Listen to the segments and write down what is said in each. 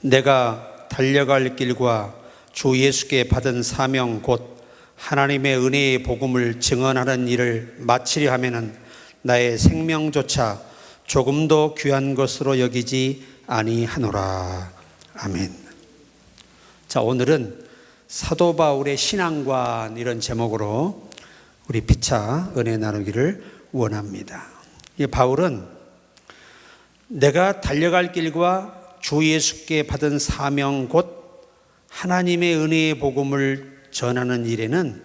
내가 달려갈 길과 주 예수께 받은 사명 곧 하나님의 은혜의 복음을 증언하는 일을 마치려 하면은 나의 생명조차 조금도 귀한 것으로 여기지 아니하노라. 아멘. 자, 오늘은 사도 바울의 신앙관 이런 제목으로 우리 피차 은혜 나누기를 원합니다. 이 바울은 내가 달려갈 길과 주 예수께 받은 사명 곧 하나님의 은혜의 복음을 전하는 일에는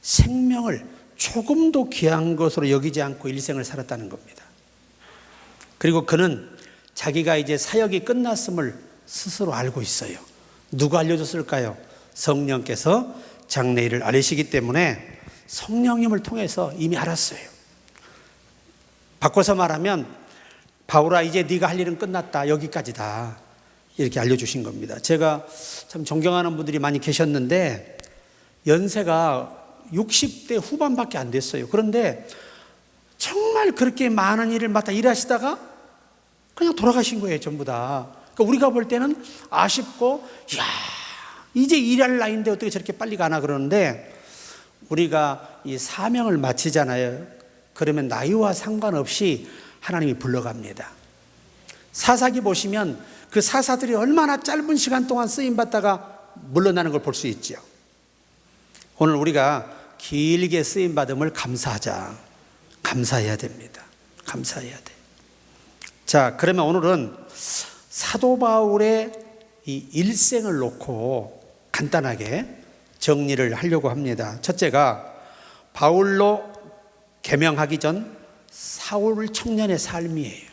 생명을 조금도 귀한 것으로 여기지 않고 일생을 살았다는 겁니다. 그리고 그는 자기가 이제 사역이 끝났음을 스스로 알고 있어요. 누가 알려줬을까요? 성령께서 장래일을 알리시기 때문에 성령님을 통해서 이미 알았어요. 바꿔서 말하면 바울아 이제 네가 할 일은 끝났다 여기까지다 이렇게 알려주신 겁니다. 제가 참 존경하는 분들이 많이 계셨는데 연세가 60대 후반밖에 안 됐어요. 그런데 정말 그렇게 많은 일을 맡아 일하시다가 그냥 돌아가신 거예요, 전부 다. 그러니까 우리가 볼 때는 아쉽고, 야 이제 일할 나이인데 어떻게 저렇게 빨리 가나 그러는데 우리가 이 사명을 마치잖아요. 그러면 나이와 상관없이 하나님이 불러갑니다. 사사기 보시면 그 사사들이 얼마나 짧은 시간 동안 쓰임 받다가 물러나는 걸 볼 수 있죠. 오늘 우리가 길게 쓰임 받음을 감사하자. 감사해야 됩니다. 감사해야 돼. 자, 그러면 오늘은 사도 바울의 이 일생을 놓고 간단하게 정리를 하려고 합니다. 첫째가 바울로 개명하기 전 사울 청년의 삶이에요.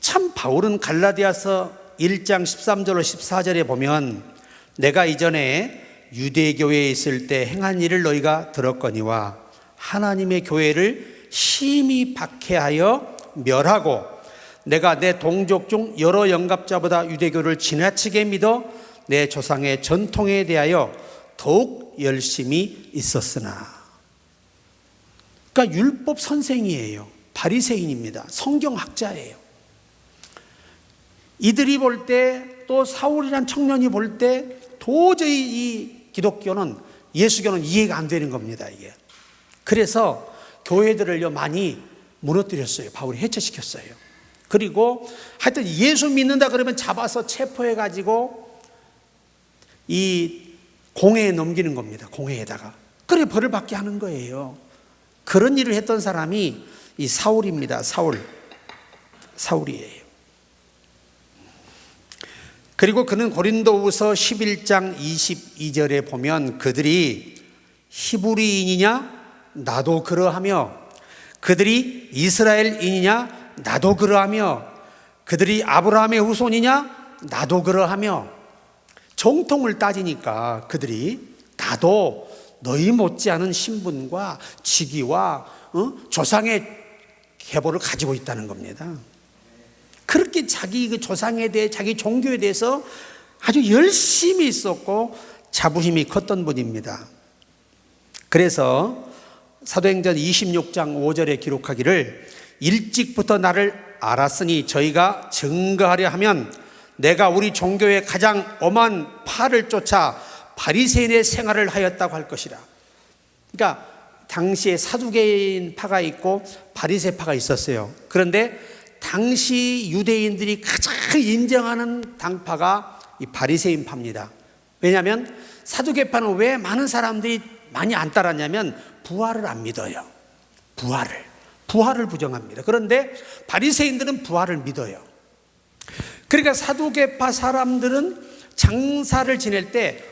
참 바울은 갈라디아서 1장 13절로 14절에 보면 내가 이전에 유대교회에 있을 때 행한 일을 너희가 들었거니와 하나님의 교회를 심히 박해하여 멸하고 내가 내 동족 중 여러 영갑자보다 유대교를 지나치게 믿어 내 조상의 전통에 대하여 더욱 열심히 있었으나 그러니까 율법 선생이에요. 바리새인입니다. 성경학자예요. 이들이 볼 때 또 사울이란 청년이 볼 때 도저히 이 기독교는 예수교는 이해가 안 되는 겁니다, 이게. 그래서 교회들을요 많이 무너뜨렸어요. 바울이 해체시켰어요. 그리고 하여튼 예수 믿는다 그러면 잡아서 체포해 가지고 이 공회에 넘기는 겁니다. 공회에다가. 그래 벌을 받게 하는 거예요. 그런 일을 했던 사람이 이 사울입니다. 사울. 사울이에요. 그리고 그는 고린도후서 11장 22절에 보면 그들이 히브리인이냐 나도 그러하며 그들이 이스라엘인이냐 나도 그러하며 그들이 아브라함의 후손이냐 나도 그러하며 정통을 따지니까 그들이 나도 너희 못지않은 신분과 직위와 어? 조상의 계보를 가지고 있다는 겁니다. 그렇게 자기 그 조상에 대해 자기 종교에 대해서 아주 열심히 있었고 자부심이 컸던 분입니다. 그래서 사도행전 26장 5절에 기록하기를 일찍부터 나를 알았으니 저희가 증거하려 하면 내가 우리 종교의 가장 엄한 파를 쫓아 바리새인의 생활을 하였다고 할 것이라. 그러니까 당시에 사두개인 파가 있고 바리새 파가 있었어요. 그런데 당시 유대인들이 가장 인정하는 당파가 이 바리새인 파입니다. 왜냐하면 사두개 파는 왜 많은 사람들이 많이 안 따랐냐면 부활을 안 믿어요. 부활을 부활을 부정합니다. 그런데 바리새인들은 부활을 믿어요. 그러니까 사두개파 사람들은 장사를 지낼 때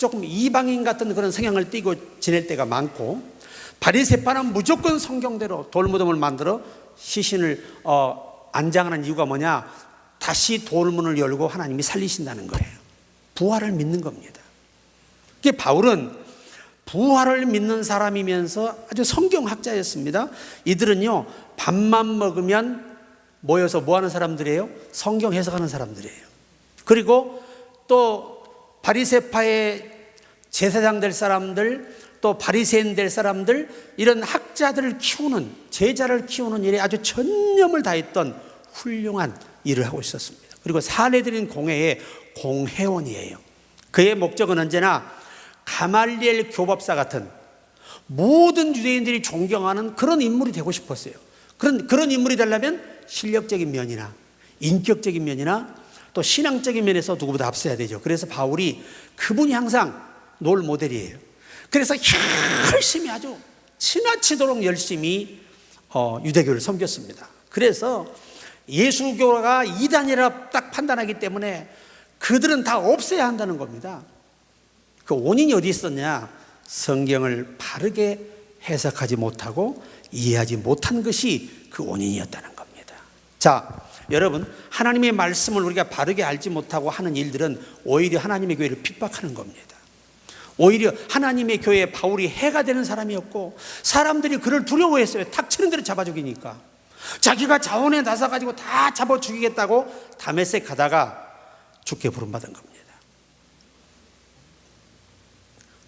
조금 이방인 같은 그런 성향을 띠고 지낼 때가 많고 바리새파는 무조건 성경대로 돌무덤을 만들어 시신을 어, 안장하는 이유가 뭐냐? 다시 돌문을 열고 하나님이 살리신다는 거예요. 부활을 믿는 겁니다. 이게 바울은 부활을 믿는 사람이면서 아주 성경학자였습니다. 이들은요, 밥만 먹으면 모여서 뭐 하는 사람들이에요? 성경 해석하는 사람들이에요. 그리고 또 바리세파의 제사장 될 사람들, 또 바리새인 될 사람들 이런 학자들을 키우는 제자를 키우는 일에 아주 전념을 다했던 훌륭한 일을 하고 있었습니다. 그리고 사례드린 공회의 공회원이에요. 그의 목적은 언제나 가말리엘 교법사 같은 모든 유대인들이 존경하는 그런 인물이 되고 싶었어요. 그런 그런 인물이 되려면 실력적인 면이나 인격적인 면이나 또 신앙적인 면에서 누구보다 앞서야 되죠. 그래서 바울이 그분이 항상 롤 모델이에요. 그래서 열심히 아주 지나치도록 열심히 어, 유대교를 섬겼습니다. 그래서 예수교가 이단이라 딱 판단하기 때문에 그들은 다 없애야 한다는 겁니다. 그 원인이 어디 있었냐? 성경을 바르게 해석하지 못하고 이해하지 못한 것이 그 원인이었다는 겁니다. 자, 여러분, 하나님의 말씀을 우리가 바르게 알지 못하고 하는 일들은 오히려 하나님의 교회를 핍박하는 겁니다. 오히려 하나님의 교회에 바울이 해가 되는 사람이었고 사람들이 그를 두려워했어요. 탁 치는 대로 잡아 죽이니까. 자기가 자원에 나서 가지고 다 잡아 죽이겠다고 다메섹 가다가 죽게 부름 받은 겁니다.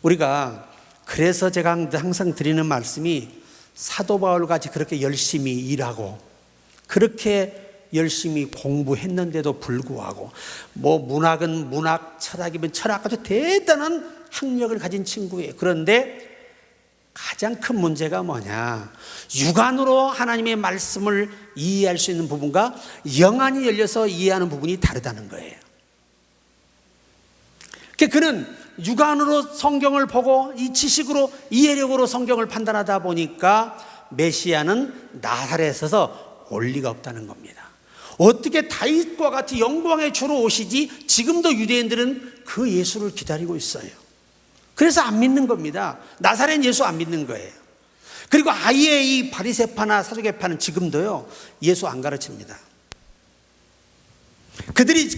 우리가 그래서 제가 항상 드리는 말씀이 사도 바울 같이 그렇게 열심히 일하고 그렇게 열심히 공부했는데도 불구하고 뭐 문학은 문학, 철학이면 철학 아주 대단한 학력을 가진 친구예요. 그런데 가장 큰 문제가 뭐냐? 육안으로 하나님의 말씀을 이해할 수 있는 부분과 영안이 열려서 이해하는 부분이 다르다는 거예요. 그러니까 그는 육안으로 성경을 보고 이 지식으로 이해력으로 성경을 판단하다 보니까 메시아는 나사렛에서 올 리가 없다는 겁니다. 어떻게 다윗과 같이 영광의 주로 오시지 지금도 유대인들은 그 예수를 기다리고 있어요. 그래서 안 믿는 겁니다. 나사렛 예수 안 믿는 거예요. 그리고 아예 이 바리세파나 사두개파는 지금도요 예수 안 가르칩니다. 그들이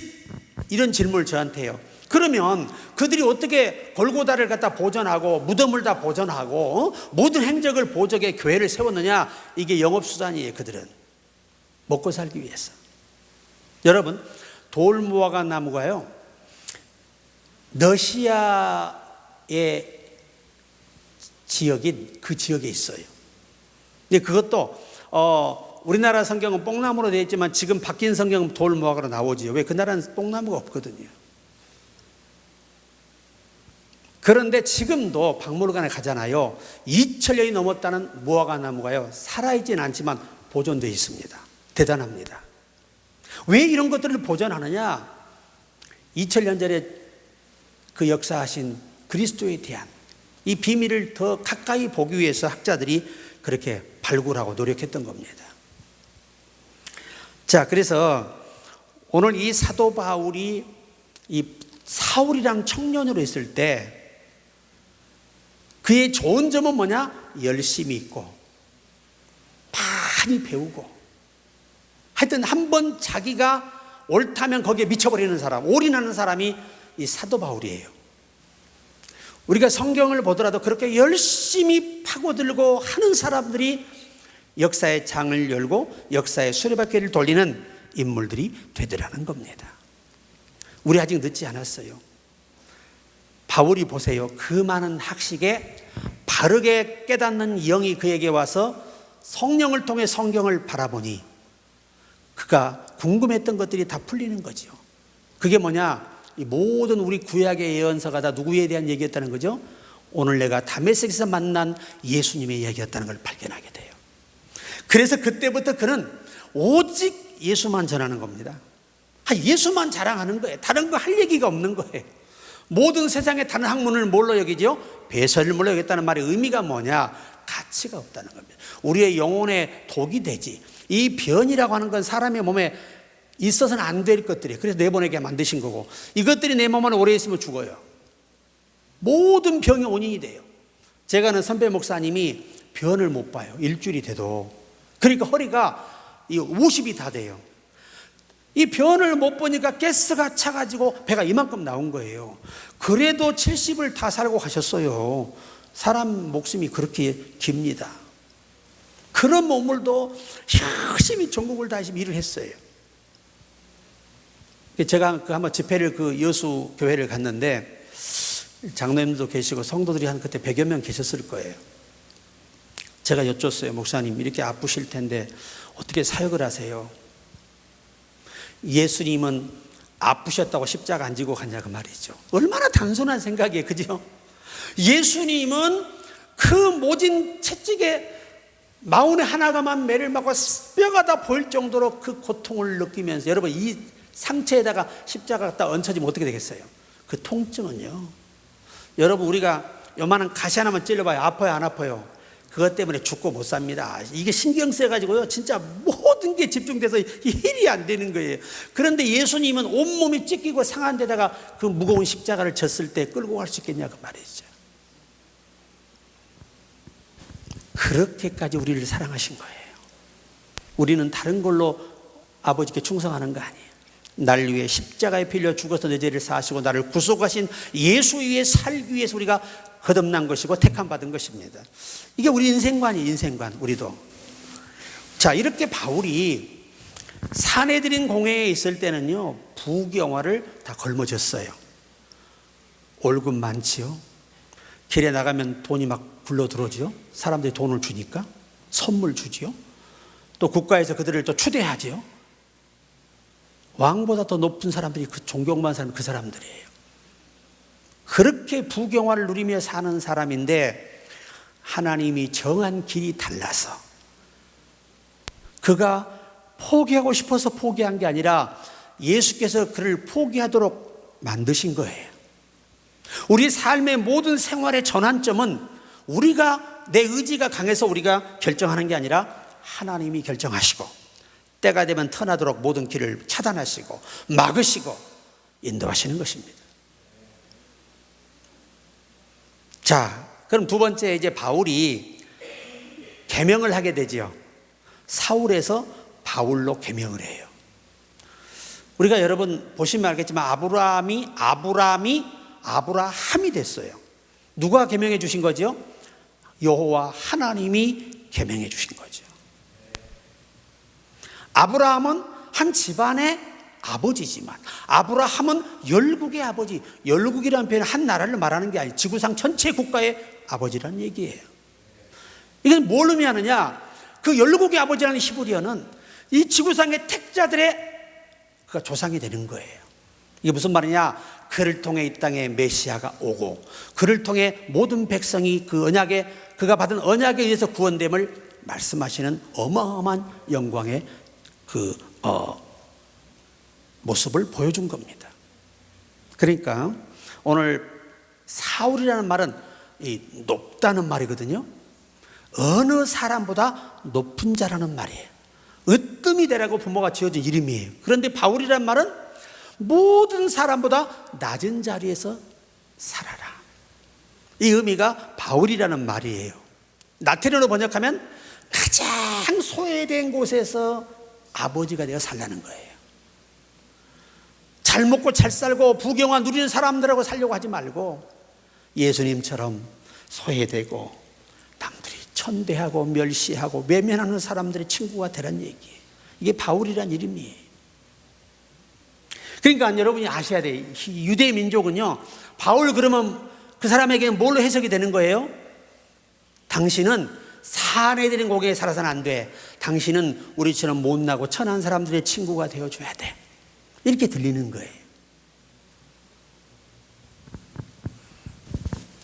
이런 질문을 저한테 해요. 그러면 그들이 어떻게 골고다를 갖다 보존하고 무덤을 다 보존하고 어? 모든 행적을 보적에 교회를 세웠느냐? 이게 영업 수단이에요. 그들은 먹고 살기 위해서. 여러분 돌무화과 나무가요 러시아의 지역인 그 지역에 있어요. 근데 그것도 어 우리나라 성경은 뽕나무로 되어 있지만 지금 바뀐 성경은 돌무화과로 나오지요. 왜? 그 나라는 뽕나무가 없거든요. 그런데 지금도 박물관에 가잖아요. 2000년이 넘었다는 무화과 나무가요. 살아있지는 않지만 보존되어 있습니다. 대단합니다. 왜 이런 것들을 보존하느냐? 2000년 전에 그 역사하신 그리스도에 대한 이 비밀을 더 가까이 보기 위해서 학자들이 그렇게 발굴하고 노력했던 겁니다. 자, 그래서 오늘 이 사도 바울이 이 사울이랑 청년으로 있을 때 그의 좋은 점은 뭐냐? 열심히 있고 많이 배우고 하여튼 한 번 자기가 옳다면 거기에 미쳐버리는 사람, 올인하는 사람이 이 사도 바울이에요. 우리가 성경을 보더라도 그렇게 열심히 파고들고 하는 사람들이 역사의 장을 열고 역사의 수레바퀴를 돌리는 인물들이 되더라는 겁니다. 우리 아직 늦지 않았어요. 바울이 보세요. 그 많은 학식에 바르게 깨닫는 영이 그에게 와서 성령을 통해 성경을 바라보니 그가 궁금했던 것들이 다 풀리는 거죠. 그게 뭐냐? 이 모든 우리 구약의 예언서가 다 누구에 대한 얘기였다는 거죠? 오늘 내가 다메섹에서 만난 예수님의 얘기였다는 걸 발견하게 돼요. 그래서 그때부터 그는 오직 예수만 전하는 겁니다. 아, 예수만 자랑하는 거예요. 다른 거 할 얘기가 없는 거예요. 모든 세상의 다른 학문을 뭘로 여기죠? 배설을 뭘로 여겼다는 말의 의미가 뭐냐? 가치가 없다는 겁니다. 우리의 영혼에 독이 되지. 이 변이라고 하는 건 사람의 몸에 있어서는 안 될 것들이에요. 그래서 내보내게 만드신 거고 이것들이 내 몸 안에 오래 있으면 죽어요. 모든 병의 원인이 돼요. 제가 아는 선배 목사님이 변을 못 봐요. 일주일이 돼도. 그러니까 허리가 50이 다 돼요. 이 변을 못 보니까 가스가 차가지고 배가 이만큼 나온 거예요. 그래도 70을 다 살고 가셨어요. 사람 목숨이 그렇게 깁니다. 그런 몸을도 열심히 전국을 다해서 일을 했어요. 제가 그 한번 집회를 그 여수 교회를 갔는데 장로님도 계시고 성도들이 한 그때 100여 명 계셨을 거예요. 제가 여쭸어요. 목사님 이렇게 아프실 텐데 어떻게 사역을 하세요? 예수님은 아프셨다고 십자가 안 지고 갔냐 그 말이죠. 얼마나 단순한 생각이에요. 그죠? 예수님은 그 모진 채찍에 마운에 하나가만 매를 맞고 뼈가 다 보일 정도로 그 고통을 느끼면서 여러분 이 상처에다가 십자가 갖다 얹혀지면 어떻게 되겠어요? 그 통증은요. 여러분 우리가 요만한 가시 하나만 찔러봐요. 아파요 안 아파요? 그것 때문에 죽고 못 삽니다. 이게 신경 쓰여가지고요. 진짜 모든 게 집중돼서 일이 안 되는 거예요. 그런데 예수님은 온몸이 찢기고 상한 데다가 그 무거운 십자가를 졌을 때 끌고 갈 수 있겠냐 그 말이죠. 그렇게까지 우리를 사랑하신 거예요. 우리는 다른 걸로 아버지께 충성하는 거 아니에요. 날 위해 십자가에 빌려 죽어서 내 죄를 사하시고 나를 구속하신 예수 위에 살기 위해서 우리가 거듭난 것이고 택함 받은 것입니다. 이게 우리 인생관이 인생관 우리도. 자 이렇게 바울이 사내들인 공회에 있을 때는요 부경화를 다 걸머졌어요. 월급 많지요. 길에 나가면 돈이 막 굴러 들어오지요. 사람들이 돈을 주니까 선물 주지요. 또 국가에서 그들을 또 추대하지요. 왕보다 더 높은 사람들이 그 존경만 사는 그 사람들이에요. 그렇게 부경화를 누리며 사는 사람인데 하나님이 정한 길이 달라서 그가 포기하고 싶어서 포기한 게 아니라 예수께서 그를 포기하도록 만드신 거예요. 우리 삶의 모든 생활의 전환점은 우리가 내 의지가 강해서 우리가 결정하는 게 아니라 하나님이 결정하시고 때가 되면 터나도록 모든 길을 차단하시고 막으시고 인도하시는 것입니다. 자, 그럼 두 번째 이제 바울이 개명을 하게 되지요. 사울에서 바울로 개명을 해요. 우리가 여러분 보시면 알겠지만 아브라함이 아브라함이 아브라함이 됐어요. 누가 개명해 주신 거죠? 여호와 하나님이 개명해 주신 거죠. 아브라함은 한 집안의 아버지지만 아브라함은 열국의 아버지, 열국이라는 표현은 한 나라를 말하는 게 아니에요. 지구상 전체 국가의 아버지라는 얘기예요. 이건 뭘 의미하느냐? 그 열국의 아버지라는 히브리어는 이 지구상의 택자들의 그 조상이 되는 거예요. 이게 무슨 말이냐? 그를 통해 이 땅에 메시아가 오고 그를 통해 모든 백성이 그 언약에 그가 받은 언약에 의해서 구원됨을 말씀하시는 어마어마한 영광의 그 어, 모습을 보여준 겁니다. 그러니까 오늘 사울이라는 말은 이 높다는 말이거든요. 어느 사람보다 높은 자라는 말이에요. 으뜸이 되라고 부모가 지어준 이름이에요. 그런데 바울이란 말은 모든 사람보다 낮은 자리에서 살아라. 이 의미가 바울이라는 말이에요. 나태련으로 번역하면 가장 소외된 곳에서 아버지가 되어 살라는 거예요. 잘 먹고 잘 살고 부경화 누리는 사람들하고 살려고 하지 말고 예수님처럼 소외되고 남들이 천대하고 멸시하고 외면하는 사람들의 친구가 되란 얘기예요. 이게 바울이란 이름이에요. 그러니까 여러분이 아셔야 돼. 유대 민족은요. 바울 그러면 그 사람에게 뭘로 해석이 되는 거예요? 당신은 사내들인 고개에 살아서는 안 돼. 당신은 우리처럼 못나고 천한 사람들의 친구가 되어줘야 돼. 이렇게 들리는 거예요.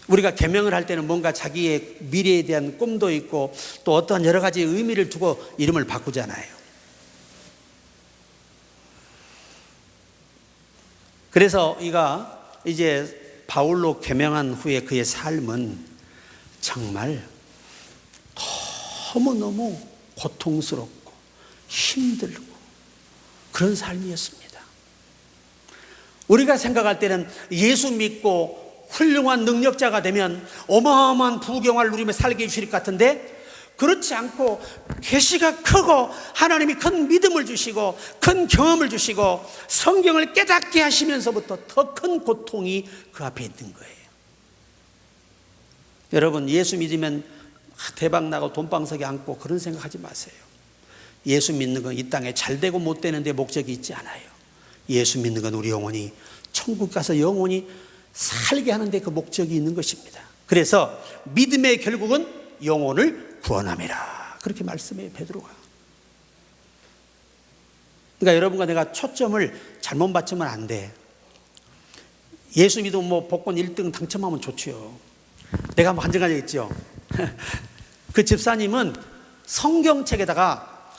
우리가 개명을 할 때는 뭔가 자기의 미래에 대한 꿈도 있고 또 어떠한 여러 가지 의미를 두고 이름을 바꾸잖아요. 그래서 이가 이제 바울로 개명한 후에 그의 삶은 정말 너무너무 고통스럽고 힘들고 그런 삶이었습니다. 우리가 생각할 때는 예수 믿고 훌륭한 능력자가 되면 어마어마한 부경화를 누리며 살게 해주실 것 같은데 그렇지 않고 계시가 크고 하나님이 큰 믿음을 주시고 큰 경험을 주시고 성경을 깨닫게 하시면서부터 더 큰 고통이 그 앞에 있는 거예요. 여러분 예수 믿으면 대박 나고 돈방석에 앉고 그런 생각하지 마세요. 예수 믿는 건 이 땅에 잘 되고 못 되는 데 목적이 있지 않아요. 예수 믿는 건 우리 영혼이 천국 가서 영혼이 살게 하는데 그 목적이 있는 것입니다. 그래서 믿음의 결국은 영혼을 구원함이라. 그렇게 말씀해요, 베드로가. 그러니까 여러분과 내가 초점을 잘못 맞추면 안 돼. 예수 믿으면 뭐 복권 1등 당첨하면 좋지요. 내가 한번 한증한 적 있죠. 그 집사님은 성경책에다가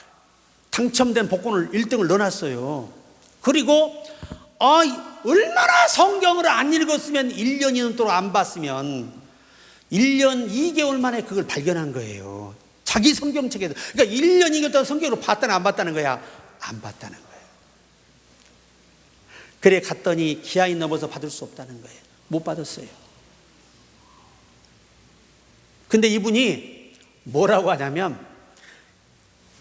당첨된 복권을 1등을 넣어놨어요. 그리고 아, 얼마나 성경을 안 읽었으면 1년, 2년 동안 안 봤으면 1년 2개월 만에 그걸 발견한 거예요. 자기 성경책에도. 그러니까 1년, 2개월 동안 성경으로 봤다는 안 봤다는 거야? 안 봤다는 거예요. 그래 갔더니 기한이 넘어서 받을 수 없다는 거예요. 못 받았어요. 근데 이분이 뭐라고 하냐면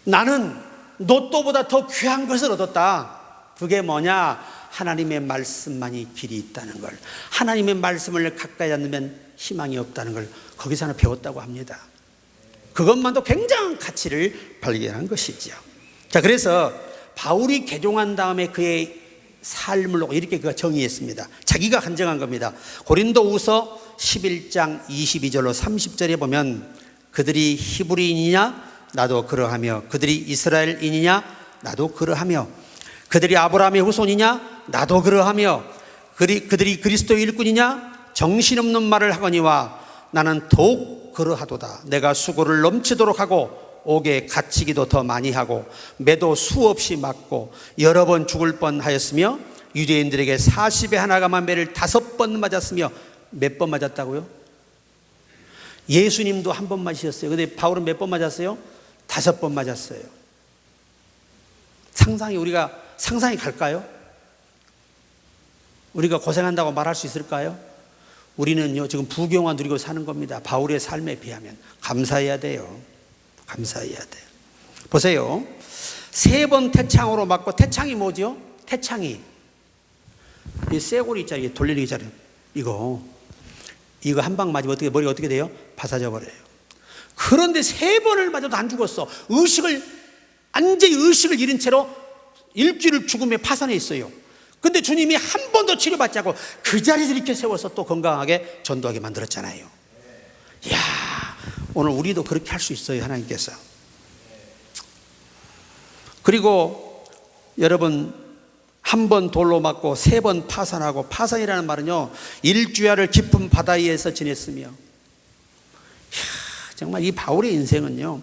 나는 로또보다 더 귀한 것을 얻었다. 그게 뭐냐? 하나님의 말씀만이 길이 있다는 걸. 하나님의 말씀을 가까이 앉으면 희망이 없다는 걸 거기서 하나 배웠다고 합니다. 그것만도 굉장한 가치를 발견한 것이죠. 자, 그래서 바울이 개종한 다음에 그의 삶을 놓고 이렇게 그가 정의했습니다. 자기가 한정한 겁니다. 고린도후서 11장 22절로 30절에 보면 그들이 히브리인이냐 나도 그러하며 그들이 이스라엘인이냐 나도 그러하며 그들이 아브라함의 후손이냐 나도 그러하며 그들이 그리스도의 일꾼이냐 정신없는 말을 하거니와 나는 더욱 그러하도다 내가 수고를 넘치도록 하고 옥에 갇히기도 더 많이 하고 매도 수없이 맞고 여러 번 죽을 뻔하였으며 유대인들에게 40에 하나가만 매를 다섯 번 맞았으며 몇 번 맞았다고요? 예수님도 한 번 맞으셨어요. 근데 바울은 몇 번 맞았어요? 다섯 번 맞았어요. 상상이 우리가 상상이 갈까요? 우리가 고생한다고 말할 수 있을까요? 우리는요 지금 부경화 누리고 사는 겁니다. 바울의 삶에 비하면 감사해야 돼요. 감사해야 돼요. 보세요. 세 번 태창으로 맞고 태창이 뭐죠? 태창이 이 쇠고리 있잖아요. 돌리기 자료 이거 이거 한 방 맞으면 어떻게 머리가 어떻게 돼요? 바사져 버려요. 그런데 세 번을 맞아도 안 죽었어. 의식을 완전히 의식을 잃은 채로 일주일 죽음에 파산해 있어요. 근데 주님이 한 번도 치료받지 않고 그 자리에서 이렇게 세워서 또 건강하게 전도하게 만들었잖아요. 이야, 오늘 우리도 그렇게 할 수 있어요, 하나님께서. 그리고 여러분, 한 번 돌로 맞고 세 번 파산하고 파산이라는 말은요, 일주야를 깊은 바다 위에서 지냈으며, 이야, 정말 이 바울의 인생은요,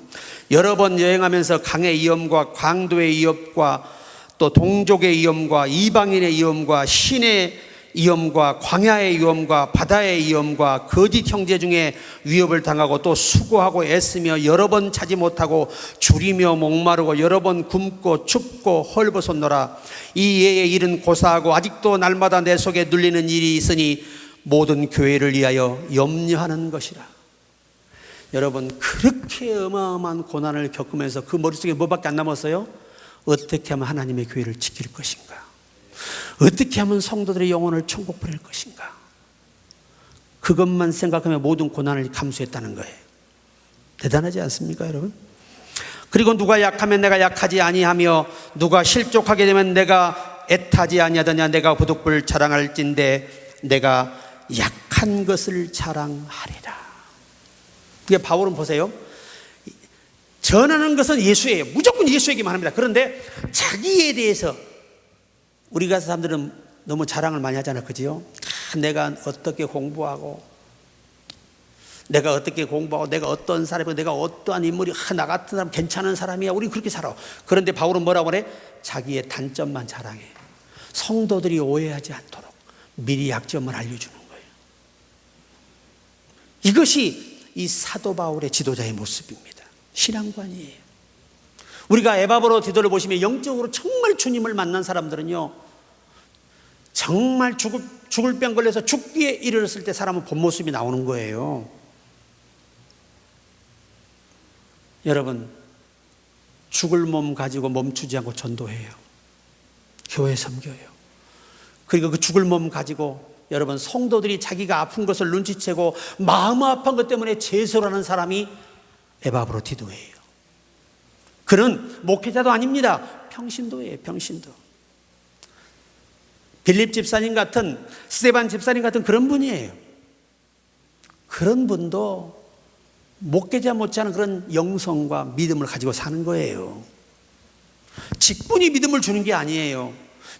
여러 번 여행하면서 강의 위험과 광도의 위협과 또 동족의 위험과 이방인의 위험과 신의 위험과 광야의 위험과 바다의 위험과 거짓 형제 중에 위협을 당하고 또 수고하고 애쓰며 여러 번 차지 못하고 줄이며 목마르고 여러 번 굶고 춥고 헐벗었노라 이 예의 일은 고사하고 아직도 날마다 내 속에 눌리는 일이 있으니 모든 교회를 위하여 염려하는 것이라 여러분 그렇게 어마어마한 고난을 겪으면서 그 머릿속에 뭐밖에 안 남았어요? 어떻게 하면 하나님의 교회를 지킬 것인가? 어떻게 하면 성도들의 영혼을 천국 보낼 것인가? 그것만 생각하며 모든 고난을 감수했다는 거예요. 대단하지 않습니까, 여러분? 그리고 누가 약하면 내가 약하지 아니하며 누가 실족하게 되면 내가 애타지 아니하더냐 내가 부득불 자랑할진대 내가 약한 것을 자랑하리라. 그게 바울은 보세요. 전하는 것은 예수예요. 무조건 예수 얘기만 합니다. 그런데 자기에 대해서 우리가 사람들은 너무 자랑을 많이 하잖아. 그지요? 아, 내가 어떻게 공부하고 내가 어떻게 공부하고 내가 어떤 사람이고 내가 어떠한 인물이 아, 나 같은 사람 괜찮은 사람이야. 우리 그렇게 살아. 그런데 바울은 뭐라고 그래? 자기의 단점만 자랑해. 성도들이 오해하지 않도록 미리 약점을 알려주는 거예요. 이것이 이 사도 바울의 지도자의 모습입니다. 신앙관이에요. 우리가 에바브로 디도를 보시면 영적으로 정말 주님을 만난 사람들은요, 정말 죽을, 죽을 병 걸려서 죽기에 이르렀을 때 사람은 본 모습이 나오는 거예요. 여러분, 죽을 몸 가지고 멈추지 않고 전도해요. 교회 섬겨요. 그리고 그 죽을 몸 가지고 여러분 성도들이 자기가 아픈 것을 눈치채고 마음 아픈 것 때문에 제소하는 사람이 에바브로 디도예요. 그는 목회자도 아닙니다. 평신도예요, 평신도. 빌립 집사님 같은 스테반 집사님 같은 그런 분이에요. 그런 분도 목회자 못지않은 그런 영성과 믿음을 가지고 사는 거예요. 직분이 믿음을 주는 게 아니에요.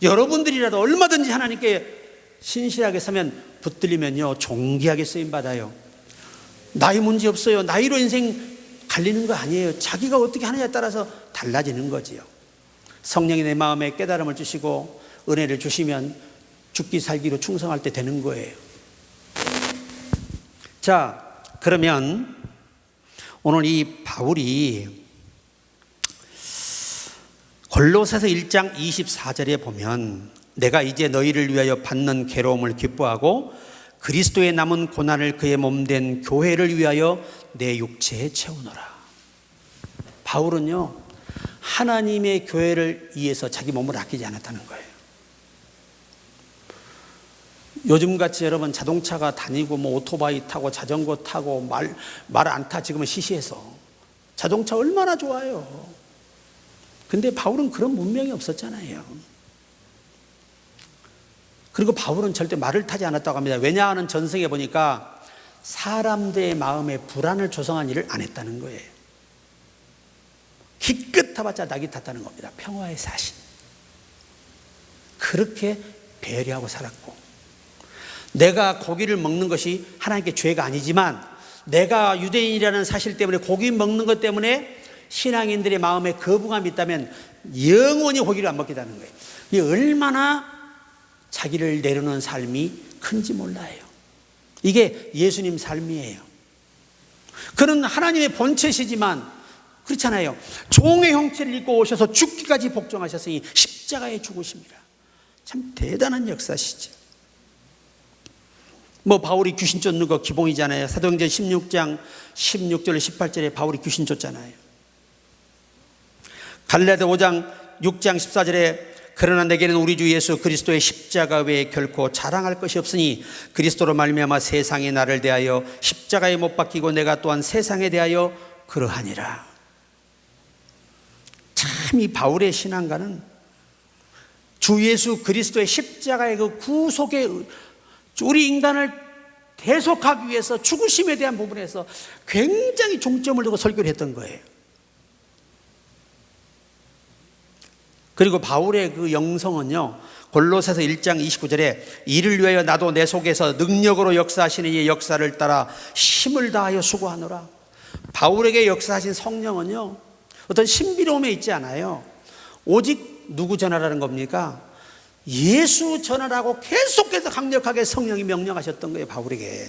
여러분들이라도 얼마든지 하나님께 신실하게 서면 붙들리면요 존귀하게 쓰임 받아요. 나이 문제 없어요. 나이로 인생 갈리는 거 아니에요. 자기가 어떻게 하느냐에 따라서 달라지는 거지요. 성령이 내 마음에 깨달음을 주시고 은혜를 주시면 죽기 살기로 충성할 때 되는 거예요. 자, 그러면 오늘 이 바울이 골로새서 1장 24절에 보면 내가 이제 너희를 위하여 받는 괴로움을 기뻐하고 그리스도의 남은 고난을 그의 몸 된 교회를 위하여 내 육체에 채우노라. 바울은요, 하나님의 교회를 위해서 자기 몸을 아끼지 않았다는 거예요. 요즘같이 여러분 자동차가 다니고 뭐 오토바이 타고 자전거 타고 말, 말 안 타 지금은 시시해서 자동차 얼마나 좋아요. 근데 바울은 그런 문명이 없었잖아요. 그리고 바울은 절대 말을 타지 않았다고 합니다. 왜냐하면 전승에 보니까 사람들의 마음에 불안을 조성한 일을 안 했다는 거예요. 기껏 타봤자 낙이 탔다는 겁니다. 평화의 사신. 그렇게 배려하고 살았고, 내가 고기를 먹는 것이 하나님께 죄가 아니지만, 내가 유대인이라는 사실 때문에 고기 먹는 것 때문에 신앙인들의 마음에 거부감이 있다면 영원히 고기를 안 먹겠다는 거예요. 이 얼마나 자기를 내려놓은 삶이 큰지 몰라요. 이게 예수님 삶이에요. 그는 하나님의 본체시지만 그렇잖아요. 종의 형체를 입고 오셔서 죽기까지 복종하셨으니 십자가에 죽으십니다. 참 대단한 역사시죠. 뭐 바울이 귀신 쫓는 거 기본이잖아요. 사도행전 16장 16절 18절에 바울이 귀신 쫓잖아요. 갈라디 5장 6장 14절에 그러나 내게는 우리 주 예수 그리스도의 십자가 외에 결코 자랑할 것이 없으니 그리스도로 말미암아 세상이 나를 대하여 십자가에 못 박히고 내가 또한 세상에 대하여 그러하니라. 참 이 바울의 신앙가는 주 예수 그리스도의 십자가의 그 구속의 우리 인간을 대속하기 위해서 죽으심에 대한 부분에서 굉장히 중점을 두고 설교를 했던 거예요. 그리고 바울의 그 영성은요. 골로새서 1장 29절에 이를 위하여 나도 내 속에서 능력으로 역사하시는 이 역사를 따라 힘을 다하여 수고하노라. 바울에게 역사하신 성령은요. 어떤 신비로움에 있지 않아요. 오직 누구 전하라는 겁니까? 예수 전하라고 계속해서 강력하게 성령이 명령하셨던 거예요, 바울에게.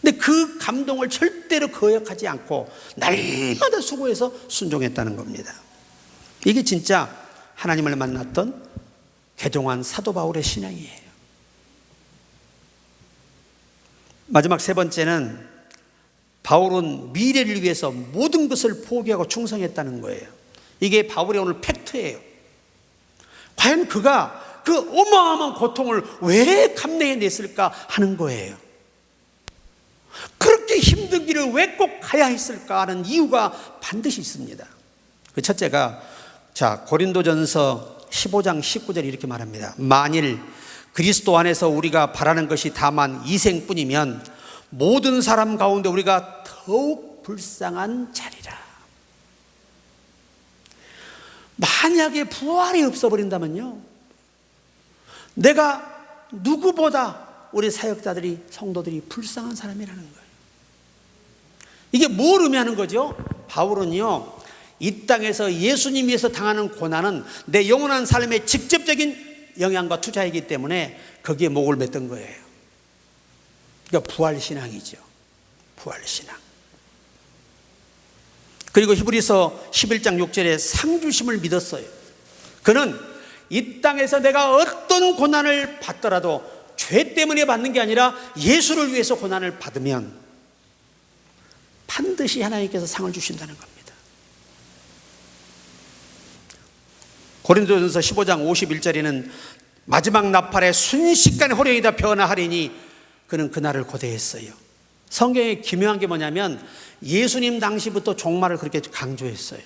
근데 그 감동을 절대로 거역하지 않고 날마다 수고해서 순종했다는 겁니다. 이게 진짜 하나님을 만났던 개종한 사도 바울의 신앙이에요. 마지막 세 번째는 바울은 미래를 위해서 모든 것을 포기하고 충성했다는 거예요. 이게 바울의 오늘 팩트예요. 과연 그가 그 어마어마한 고통을 왜 감내해냈을까 하는 거예요. 그렇게 힘든 길을 왜 꼭 가야 했을까 하는 이유가 반드시 있습니다. 그 첫째가 자, 고린도전서 15장 19절 이렇게 말합니다. 만일 그리스도 안에서 우리가 바라는 것이 다만 이생뿐이면 모든 사람 가운데 우리가 더욱 불쌍한 자리라. 만약에 부활이 없어버린다면요. 내가 누구보다 우리 사역자들이, 성도들이 불쌍한 사람이라는 거예요. 이게 뭘 의미하는 거죠? 바울은요, 이 땅에서 예수님 위해서 당하는 고난은 내 영원한 삶에 직접적인 영향과 투자이기 때문에 거기에 목을 맸던 거예요. 그러니까 부활신앙이죠. 부활신앙. 그리고 히브리서 11장 6절에 상주심을 믿었어요. 그는 이 땅에서 내가 어떤 고난을 받더라도 죄 때문에 받는 게 아니라 예수를 위해서 고난을 받으면 반드시 하나님께서 상을 주신다는 겁니다. 고린도전서 15장 51절에는 마지막 나팔에 순식간에 호령이 다 변화하리니 그는 그날을 고대했어요. 성경에 기묘한 게 뭐냐면 예수님 당시부터 종말을 그렇게 강조했어요.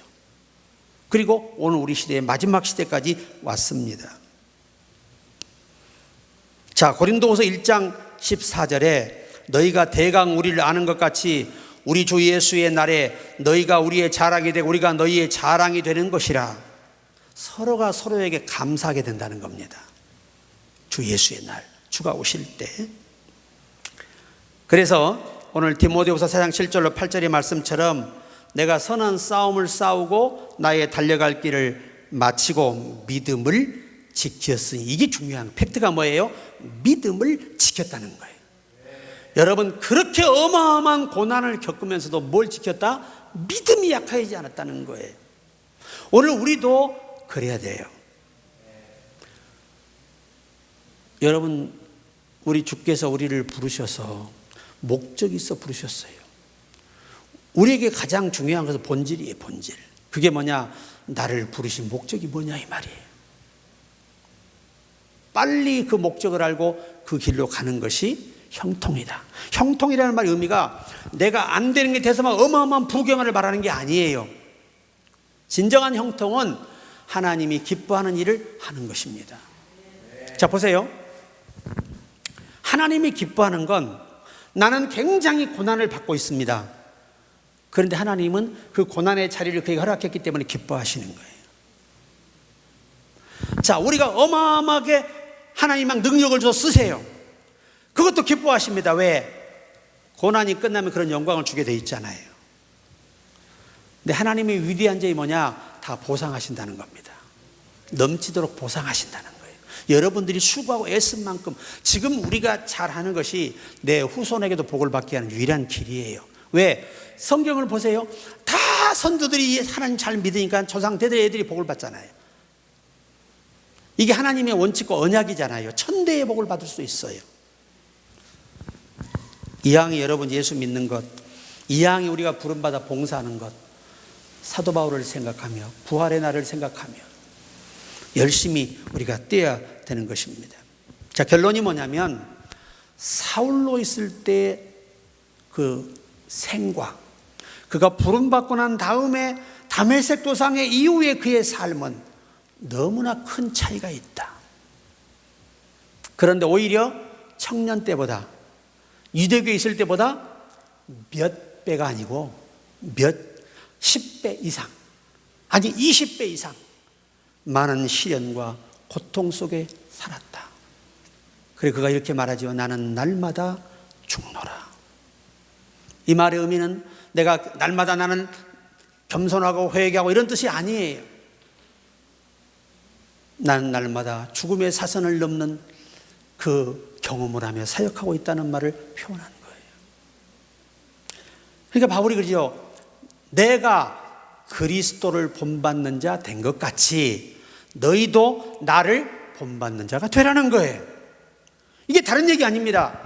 그리고 오늘 우리 시대의 마지막 시대까지 왔습니다. 자, 고린도후서 1장 14절에 너희가 대강 우리를 아는 것 같이 우리 주 예수의 날에 너희가 우리의 자랑이 되고 우리가 너희의 자랑이 되는 것이라. 서로가 서로에게 감사하게 된다는 겁니다. 주 예수의 날, 주가 오실 때. 그래서 오늘 디모데후서 4장 7절로 8절의 말씀처럼 내가 선한 싸움을 싸우고 나의 달려갈 길을 마치고 믿음을 지켰으니 이게 중요한 팩트가 뭐예요? 믿음을 지켰다는 거예요. 여러분 그렇게 어마어마한 고난을 겪으면서도 뭘 지켰다? 믿음이 약하지 않았다는 거예요. 오늘 우리도 그래야 돼요. 여러분 우리 주께서 우리를 부르셔서 목적이 있어 부르셨어요. 우리에게 가장 중요한 것은 본질이에요, 본질. 그게 뭐냐? 나를 부르신 목적이 뭐냐 이 말이에요. 빨리 그 목적을 알고 그 길로 가는 것이 형통이다. 형통이라는 말의 의미가 내가 안 되는 게 돼서만 어마어마한 부경을 말하는 게 아니에요. 진정한 형통은 하나님이 기뻐하는 일을 하는 것입니다. 자, 보세요. 하나님이 기뻐하는 건 나는 굉장히 고난을 받고 있습니다. 그런데 하나님은 그 고난의 자리를 그에게 허락했기 때문에 기뻐하시는 거예요. 자, 우리가 어마어마하게 하나님 막 능력을 줘 쓰세요. 그것도 기뻐하십니다. 왜? 고난이 끝나면 그런 영광을 주게 돼 있잖아요. 근데 하나님의 위대한 점이 뭐냐? 다 보상하신다는 겁니다. 넘치도록 보상하신다는 거예요. 여러분들이 수고하고 애쓴 만큼 지금 우리가 잘하는 것이 내 후손에게도 복을 받게 하는 유일한 길이에요. 왜? 성경을 보세요. 다 선조들이 하나님 잘 믿으니까 조상 대대 애들이 복을 받잖아요. 이게 하나님의 원칙과 언약이잖아요. 천대의 복을 받을 수 있어요. 이왕이 여러분 예수 믿는 것, 이왕이 우리가 부름받아 봉사하는 것, 사도 바울을 생각하며 부활의 날을 생각하며 열심히 우리가 뛰어야 되는 것입니다. 자, 결론이 뭐냐면 사울로 있을 때 그 생과 그가 부름받고 난 다음에 다메섹 도상의 이후에 그의 삶은 너무나 큰 차이가 있다. 그런데 오히려 청년 때보다 유대교에 있을 때보다 몇 배가 아니고 몇 10배 이상 아니 20배 이상 많은 시련과 고통 속에 살았다. 그래 그가 이렇게 말하지요. 나는 날마다 죽노라. 이 말의 의미는 내가 날마다 나는 겸손하고 회개하고 이런 뜻이 아니에요. 나는 날마다 죽음의 사선을 넘는 그 경험을 하며 사역하고 있다는 말을 표현한 거예요. 그러니까 바울이 그러죠. 내가 그리스도를 본받는 자 된 것 같이 너희도 나를 본받는 자가 되라는 거예요. 이게 다른 얘기 아닙니다.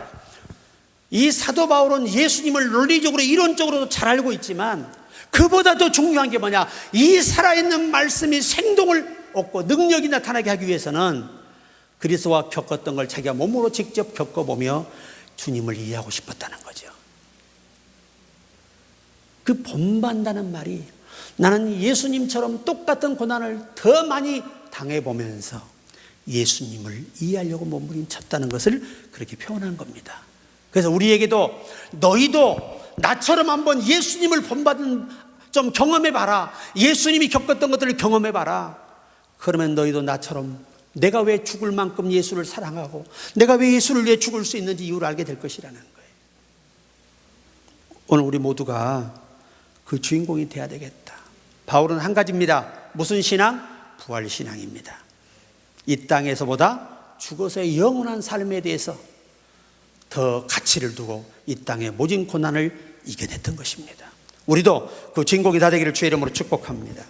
이 사도 바울은 예수님을 논리적으로 이론적으로도 잘 알고 있지만 그보다 더 중요한 게 뭐냐? 이 살아있는 말씀이 생동을 얻고 능력이 나타나게 하기 위해서는 그리스도와 겪었던 걸 자기가 몸으로 직접 겪어보며 주님을 이해하고 싶었다는 거죠. 그 본받는다는 말이 나는 예수님처럼 똑같은 고난을 더 많이 당해보면서 예수님을 이해하려고 몸부림쳤다는 것을 그렇게 표현한 겁니다. 그래서 우리에게도 너희도 나처럼 한번 예수님을 본받은 좀 경험해봐라. 예수님이 겪었던 것들을 경험해봐라. 그러면 너희도 나처럼 내가 왜 죽을 만큼 예수를 사랑하고 내가 왜 예수를 위해 죽을 수 있는지 이유를 알게 될 것이라는 거예요. 오늘 우리 모두가 그 주인공이 돼야 되겠다. 바울은 한 가지입니다. 무슨 신앙? 부활 신앙입니다. 이 땅에서보다 죽어서의 영원한 삶에 대해서 더 가치를 두고 이 땅의 모진 고난을 이겨냈던 것입니다. 우리도 그 주인공이 다 되기를 주의 이름으로 축복합니다.